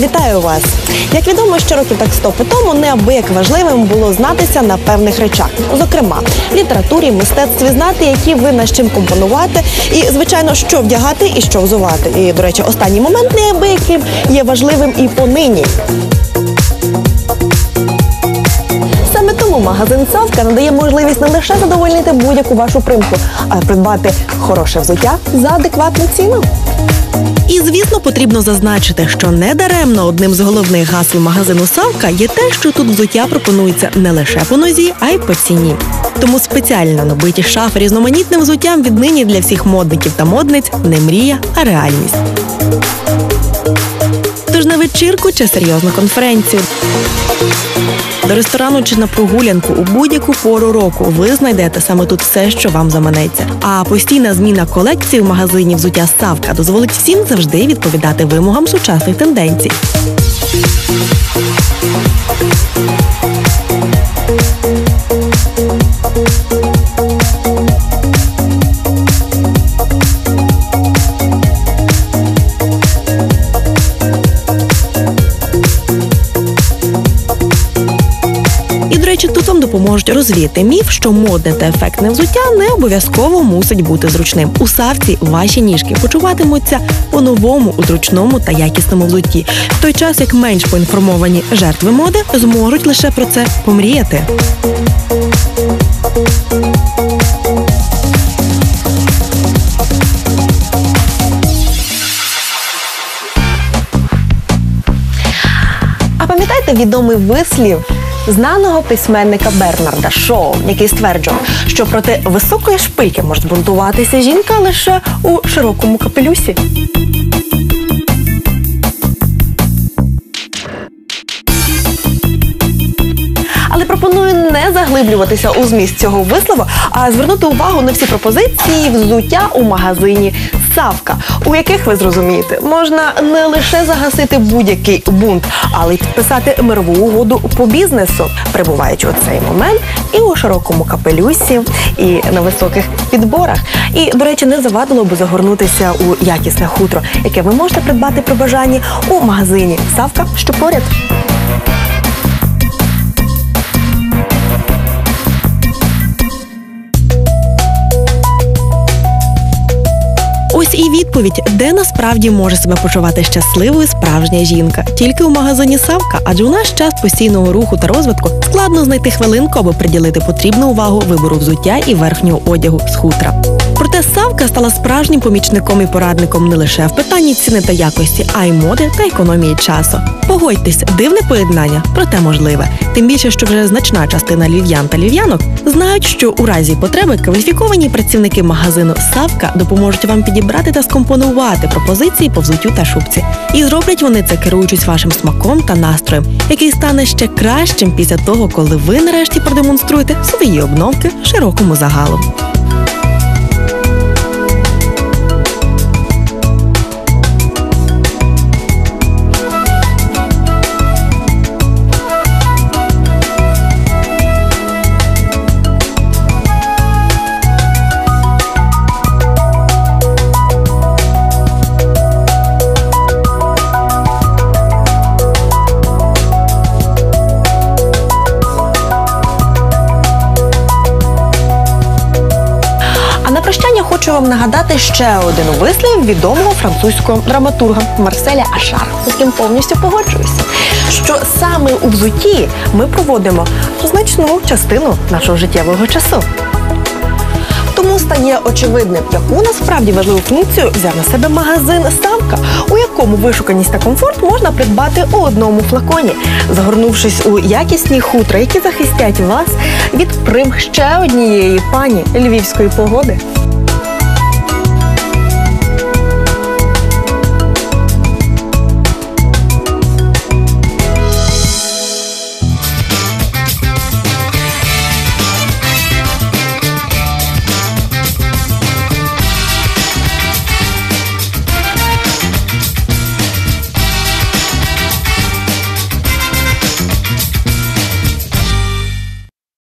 Вітаю вас! Як відомо, що років так сто по тому неабияк важливим було знатися на певних речах, зокрема літературі, мистецтві, знати, які ви на чим компонувати, і звичайно, що вдягати і що взувати. І до речі, останній момент неабияким є важливим і понині. Саме тому магазин Савка надає можливість не лише задовольнити будь-яку вашу примку, а придбати хороше взуття за адекватну ціну. І звісно, потрібно зазначити, що недаремно одним з головних гасел магазину Савка є те, що тут взуття пропонується не лише по нозі, а й по ціні. Тому спеціально набиті шафи різноманітним взуттям віднині для всіх модників та модниць не мрія, а реальність. Тож на вечірку чи серйозну конференцію. До ресторану чи на прогулянку у будь-яку пору року ви знайдете саме тут все, що вам заманеться. А постійна зміна колекції в магазині взуття Савка дозволить всім завжди відповідати вимогам сучасних тенденцій. Речі, тут вам допоможуть розвіяти міф, що модне та ефектне взуття не обов'язково мусить бути зручним. У савці ваші ніжки почуватимуться по-новому у зручному та якісному взутті, в той час як менш поінформовані жертви моди зможуть лише про це помріяти. Відомий вислів знаного письменника Бернарда Шоу, який стверджував, що проти високої шпильки може збунтуватися жінка лише у широкому капелюсі. Але пропоную не заглиблюватися у зміст цього вислову, а звернути увагу на всі пропозиції взуття у магазині Савка, у яких ви зрозумієте, можна не лише загасити будь-який бунт, але й підписати мирову угоду по бізнесу, перебуваючи у цей момент і у широкому капелюсі, і на високих підборах. І, до речі, не завадило би загорнутися у якісне хутро, яке ви можете придбати при бажанні у магазині Савка, що поряд. Відповідь, де насправді може себе почувати щасливою справжня жінка. Тільки у магазині Савка, адже у наш час постійного руху та розвитку складно знайти хвилинку, аби приділити потрібну увагу вибору взуття і верхнього одягу з хутра. Проте Савка стала справжнім помічником і порадником не лише в питанні ціни та якості, а й моди та економії часу. Погодьтесь, дивне поєднання, проте можливе. Тим більше, що вже значна частина львів'ян та львів'янок знають, що у разі потреби кваліфіковані працівники магазину Савка допоможуть вам підібрати та скомпонувати пропозиції по взуттю та шубці. І зроблять вони це керуючись вашим смаком та настроєм, який стане ще кращим після того, коли ви нарешті продемонструєте свої обновки широкому загалу. Хочу вам нагадати ще один вислів відомого французького драматурга Марселя Ашар, з яким повністю погоджуюся. Що саме у взутті ми проводимо значну частину нашого життєвого часу. Тому стає очевидним, яку насправді важливу функцію взяв на себе магазин Ставка, у якому вишуканість та комфорт можна придбати у одному флаконі, загорнувшись у якісні хутра, які захистять вас від прим ще однієї пані львівської погоди.